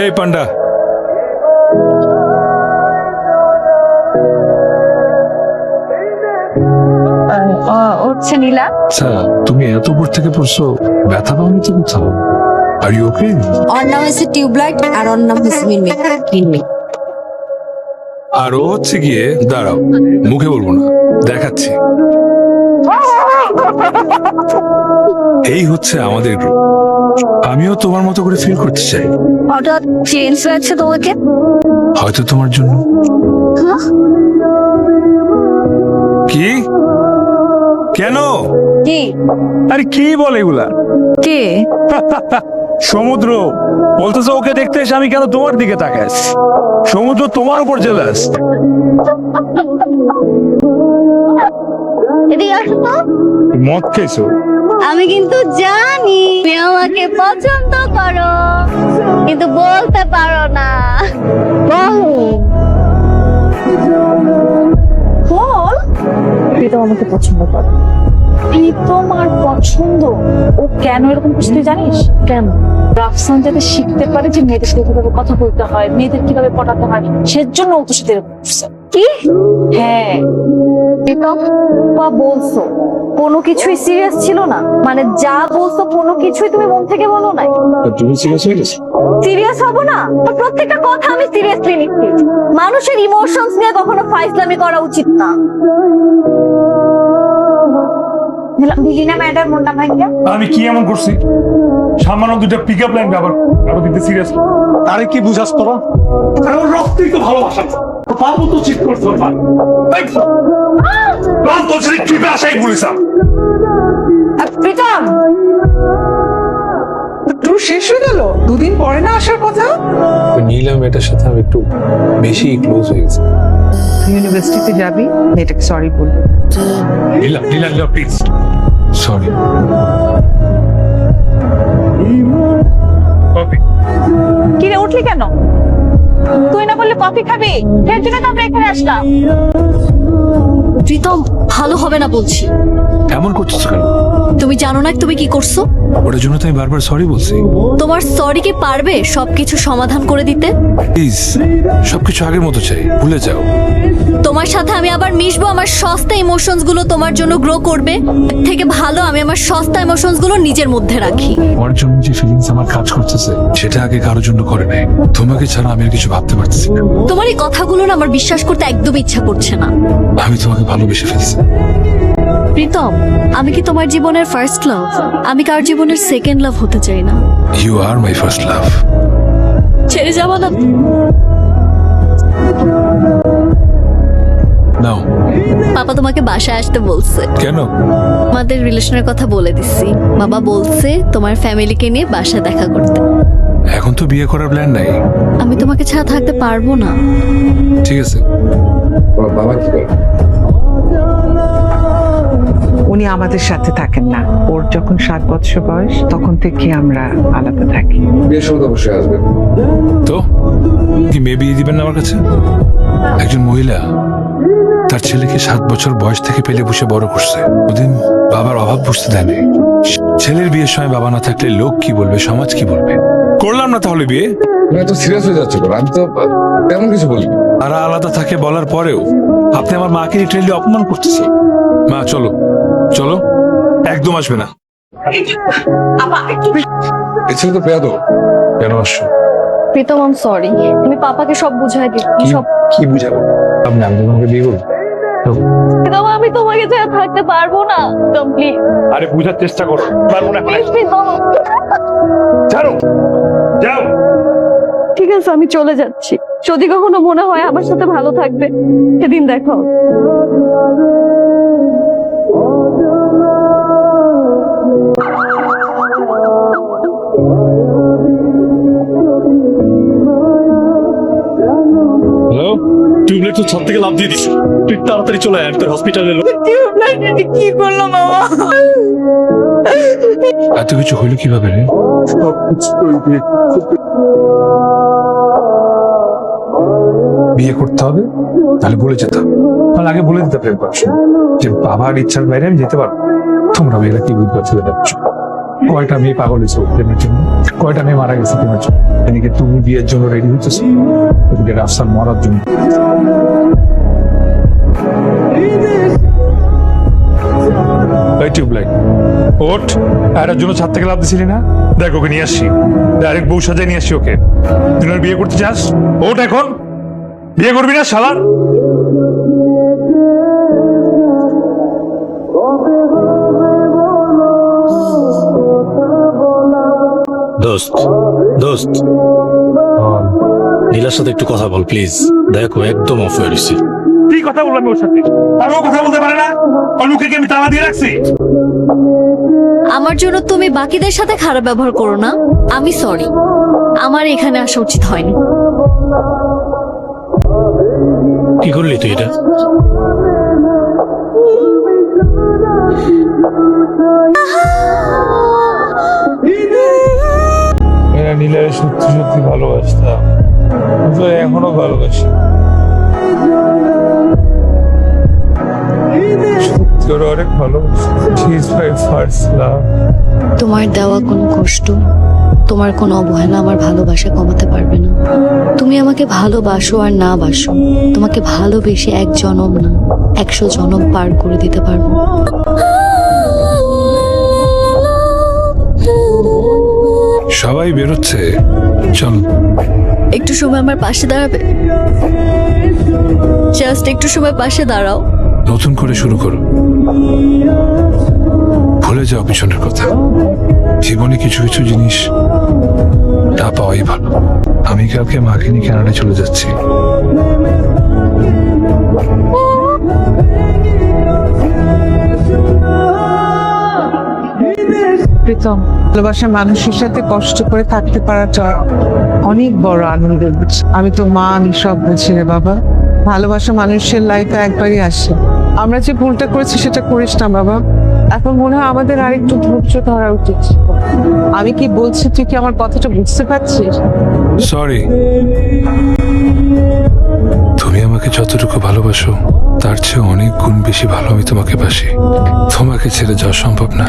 এই পান্ডা হচ্ছে নীলা। আচ্ছা তুমি এত উপর থেকে পড়ছো ব্যথা পাওনি তো কোথাও? আর ইউ ওকে ওর নাম হচ্ছে টিউবলাইট আর ওর নাম হচ্ছে মিনমি। মিনমি। আর ও হচ্ছে গিয়ে দাঁড়াও মুখে বলব না দেখাচ্ছি। এই হচ্ছে আমাদের গ্রুপ আমিও তোমার মতো করে ফিল করতে চাই। হঠাৎ চেঞ্জ হয়েছে তোমাকে? হয়তো তোমার জন্য। কি? কেন? কি? আরে কি বলে এগুলা? কে? সমুদ্র। বলতেছে ওকে দেখতে এসে আমি কেন তোমার দিকে আছি? সমুদ্র তোমার উপর জেলাস এদিকে আসো তো। মদ খেয়েছো? আমি কিন্তু জানি তুমি আমাকে পছন্দ করো কিন্তু বলতে পারো না। বল বল। প্রীতম আমাকে পছন্দ করে। প্রীতম আর পছন্দ? ও কেন এরকম করছে তুই জানিস? কেন? রাফসান যাতে শিখতে পারে যে মেয়েদের সাথে কীভাবে কথা বলতে হয় মেয়েদের কীভাবে পটাতে হয় সেজন্য ও তোর সাথে এরকম করছে। কি? হ্যাঁ। প্রীতম বা বলছো? কোনো কিছুই সিরিয়াস ছিল না? মানে যা বলছো কোনো কিছুই তুমি মন থেকে বলো নাই? তুমি সিরিয়াস হয়ে গেছো? সিরিয়াস হব না? প্রত্যেকটা কথা আমি সিরিয়াসলি নিচ্ছি। মানুষের ইমোশনস নিয়ে কখনো ফাইজলামি করা উচিত না। দিদিনা ম্যাডাম মনটা ভাঙ্গা? আমি কি এমন করছি? সামান্য দুইটা পিক আপ লাইন ব্যবহার আরও দিতে সিরিয়াস আরে কি বুঝাস তোরা? আরে ওর রক্তই তো ভালোবাসা। তো প্রীতম ট্যুর শেষ হয়ে গেল? দুদিন পরে না আসার কথা? নীলাম এটার সাথে আমি একটু বেশি ক্লোজ হয়ে গেছি। ইউনিভার্সিটিতে যাবি? মেয়েটাকে সরি বলবি নীলাম নীলাম নীলাম প্লিজ সরি কি রে উঠলি কেন? তুই না বললে কফি খাবি? এর জন্য তো আমরা এখানে আসলাম। প্রীতম ভালো হবে না বলছি। এমন করছিস কেন? তুমি জানো না তুমি কি করছ? ওটার জন্য তো আমি বারবার সরি বলছি। তোমার সরি কি পারবে সবকিছু সমাধান করে দিতে? প্লিজ সবকিছু আগের মতো চাই ভুলে যাও। তোমার সাথে আমি আবার মিশবো আমার সস্তা ইমোশনসগুলো তোমার জন্য গ্রো করবে। এর থেকে ভালো আমি আমার সস্তা ইমোশনসগুলো নিজের মধ্যে রাখি। তোমার জন্য যে ফিলিংস আমার কাজ করতেছে সেটা আগে কারোর জন্য করে নাই। তোমাকে ছাড়া আমি আর কিছু ভাবতে পারতেছি না। তোমার এই কথাগুলো না আমার বিশ্বাস করতে একদম ইচ্ছা করছে না। আমি তোমাকে ভালোবেসে ফেলছি। প্রীতম আমি কি তোমার জীবনের ফার্স্ট লাভ আমি কার জীবনের সেকেন্ড লাভ হতে চাই না? ইউ আর মাই ফার্স্ট লাভ ছেড়ে যাবা না। নাও পাপা তোমাকে বাসায় আসতে বলছে। কেন? আমাদের রিলেশনের কথা বলে দিচ্ছি বাবা বলছে তোমার ফ্যামিলিকে নিয়ে বাসা দেখা করতে। এখন তো বিয়ে করার প্ল্যান নাই। আমি তোমাকে ছাড়া থাকতে পারব না। ঠিক আছে। বাবা কি করে? আমাদের সাথে থাকেন না। ওর যখন সাত বছর বয়স তখন থেকে আমরা আলাদা থাকি। বিয়ের সময় তো অবশ্যই আসবেন। তো? কি মেয়ে বিয়ে দিবেন না আমার কাছে? একজন মহিলা তার ছেলেকে সাত বছর বয়স থেকে পেলে বসে বড় করছে। ওদিন বাবার অভাব বুঝতে দেয়নি। ছেলের বিয়ের সময় বাবা না থাকলে লোক কি বলবে সমাজ কি বলবে? করলাম না তাহলে বিয়ে? তুমি এত সিরিয়াস হয়ে যাচ্ছ আমি তো তেমন কিছু বলিনি। তারা আলাদা থাকে বলার পরেও আপনি আমার মাকে লিটারেলি অপমান করতেছে। মা চলো। চলো। একদম আসবে না। এ তো পেয়াদো কেন আসছো? প্রীতম আম সরি তুমি পাপাকে সব বুঝাই সব কি বুঝাবো? আপনি আমি তোমাকে বিয়ে করব প্রীতম আমি তোমাকে ছাড়া থাকতে পারব না। প্লিজ আরে বুঝার চেষ্টা করো। পারব না এখন। প্রীতম। ছাড়ো। যাও। ঠিক আছে আমি চলে যাচ্ছি। যদি কখনো মনে হয় আমার সাথে ভালো থাকবে সেদিন দেখো। হ্যালো টিউবলাইট তো ছাদ থেকে লাভ দিয়ে দিস। তুই তাড়াতাড়ি চলে আয় তোর হসপিটালে কি করল মামা? এত কিছু হইল কীভাবে রে? বিয়ে করতে হবে, তাহলে বলে যেতাম তাহলে আগে বলে দিতে প্রেম করার যে বাবার ইচ্ছার বাইরে আমি যেতে পারব তোমরা মেয়েরা কি বুঝতে পারছিলে না কয়টা মেয়ে পাগল হয়েছে প্রেমের জন্য? কয়টা মেয়ে মারা গেছে প্রেমের জন্য? এদিকে তুমি বিয়ের জন্য রেডি হইতেছো? ওদিকে রাফসান মরার জন্য। এই ওঠ। এর জন্য ছাদ থেকে লাভ না? দেখ, ওকে নিয়ে আসছি ডাইরেক্ট বউ সাজায় নিয়ে আসছি ওকে। তুই বিয়ে করতে চাস? ওট এখন। বিয়ে করবি না শালার? দোস্ত দোস্ত। নীলার সাথে একটু কথা বল প্লিজ দেখো একদম অফ হয়ে রয়েছে কি কথা বললাম ওর সাথে? আর ও কথা বলতে পারে না? ওর মুখে কি আমি তালা দিয়ে রাখছি? আমার জন্য তুমি বাকিদের সাথে খারাপ ব্যবহার করো না। আমি সরি আমার এখানে আসা উচিত হয়নি। কি করলি তুই এটা? নীলারে সত্যি সত্যি ভালোবাসতাম তো এখনও ভালোবাসি। ওরা অনেক ভালোবাসি she is my first love তোমার দেওয়া কোনো কষ্ট তোমার কোনো অবহেলা আমার ভালোবাসা কমাতে পারবে না। তুমি আমাকে ভালোবাসো আর না বাসো। তোমাকে ভালোবেসে এক জনম না একশো জনম পার করে দিতে পারব। সবাই বেরোচ্ছে। চল। একটু সময় আমার পাশে দাঁড়াবে? জাস্ট একটু সময় পাশে দাঁড়াও। নতুন করে শুরু করো ভুলে যাও পিছনের কথা। জীবনে কিছু কিছু জিনিস না পাওয়াই ভালো। আমি কালকে মাকে নিয়ে চলে যাচ্ছি। প্রীতম ভালোবাসা মানুষের সাথে কষ্ট করে থাকতে পারাটা অনেক বড় আনন্দের। আমি তো মা, আমি সব বুঝি রে বাবা। ভালোবাসা মানুষের লাইফে একবারই আসে। আমরা যে ভুলটা করেছি সেটা করিস না, বাবা। এখন মনে হয় আমাদের আরেকটু ধৈর্য ধরা উচিত। আমি কি বলছি, তুই কি আমার কথাটা বুঝতে পারছিস? সরি তুমি আমাকে যতটুকু ভালোবাসো, তার চেয়ে অনেক গুণ বেশি ভালো আমি তোমাকে বাসি। তোমাকে ছেড়ে যাওয়া সম্ভব না।